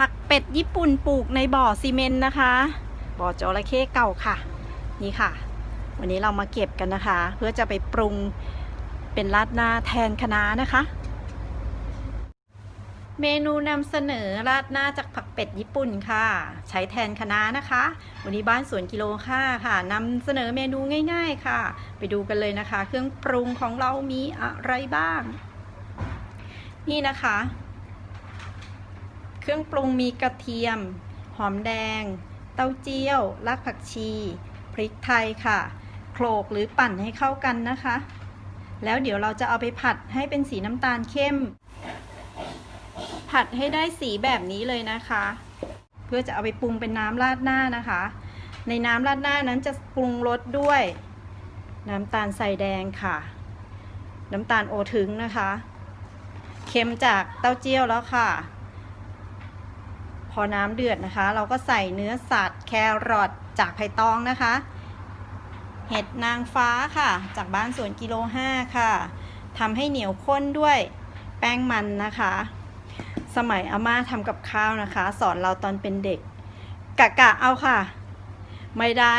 ผักเป็ดญี่ปุ่นปลูกในบ่อซีเมนต์นะคะ บ่อจระเข้เก่าค่ะ นี่ค่ะ วันนี้เรามาเก็บกันนะคะ เพื่อจะไปปรุงเป็นราดหน้าแทนคะน้านะคะ เมนูนำเสนอราดหน้าจากผักเป็ดญี่ปุ่นค่ะ ใช้แทนคะน้านะคะ วันนี้บ้านสวนกิโลค่าค่ะนำเสนอเมนูง่าย ๆค่ะ ไปดูกันเลยนะคะ เครื่องปรุงของเรามีอะไรบ้าง นี่นะคะ เครื่องปรุงมีกระเทียม หอมแดง เต้าเจี้ยว รากผักชี พริกไทยค่ะ โขลกหรือปั่นให้เข้ากันนะคะ แล้วเดี๋ยวเราจะเอาไปผัดให้เป็นสีน้ำตาลเข้ม ผัดให้ได้สีแบบนี้เลยนะคะ เพื่อจะเอาไปปรุงเป็นน้ำราดหน้านะคะ ในน้ำราดหน้านั้นจะปรุงรสด้วย น้ำตาลใส่แดงค่ะ น้ำตาลโอทึงนะคะ เค็มจากเต้าเจี้ยวแล้วค่ะ อน้ำเดือดนะคะ เราก็ใส่เนื้อสัตว์แครอทจากไผ่ตองนะคะ เห็ดนางฟ้าค่ะ จากบ้านสวนกิโลห้าค่ะทำให้เหนียวข้นด้วยแป้งมันนะคะ สมัยอาม่าทำกับข้าวนะคะ สอนเราตอนเป็นเด็ก กะกะเอาค่ะ ไม่ได้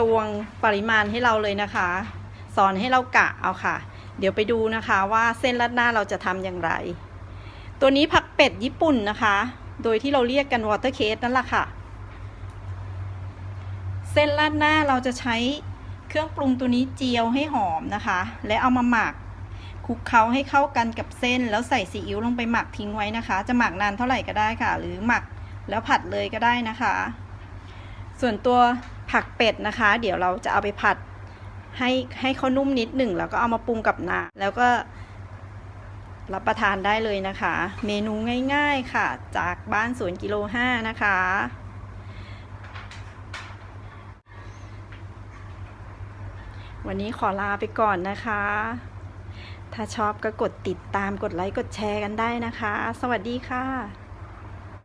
ตวงปริมาณให้เราเลยนะคะ สอนให้เรากะเอาค่ะ เดี๋ยวไปดูนะคะว่าเส้นรัดหน้าเราจะทำอย่างไร ตัวนี้ผักเป็ดญี่ปุ่นนะคะ โดยที่เราเรียกกันวอเตอร์เคสนั่นแหละค่ะ เส้นราดหน้าเราจะใช้เครื่องปรุงตัวนี้เจียวให้หอมนะคะ และเอามาหมักคลุกเคล้าให้เข้ากันกับเส้น แล้วใส่ซีอิ๊วลงไปหมักทิ้งไว้นะคะ จะหมักนานเท่าไหร่ก็ได้ค่ะ หรือหมักแล้วผัดเลยก็ได้นะคะ ส่วนตัวผักเป็ดนะคะ เดี๋ยวเราจะเอาไปผัดให้ให้เขานุ่มนิดหนึ่งแล้วก็เอามาปรุงกับน้ำแล้วก็ รับประทานได้เลยนะคะ เมนูง่ายๆค่ะ จากบ้านสวนกิโลห้านะคะ วันนี้ขอลาไปก่อนนะคะ ถ้าชอบก็กดติดตามกดไลค์กดแชร์กันได้นะคะ สวัสดีค่ะ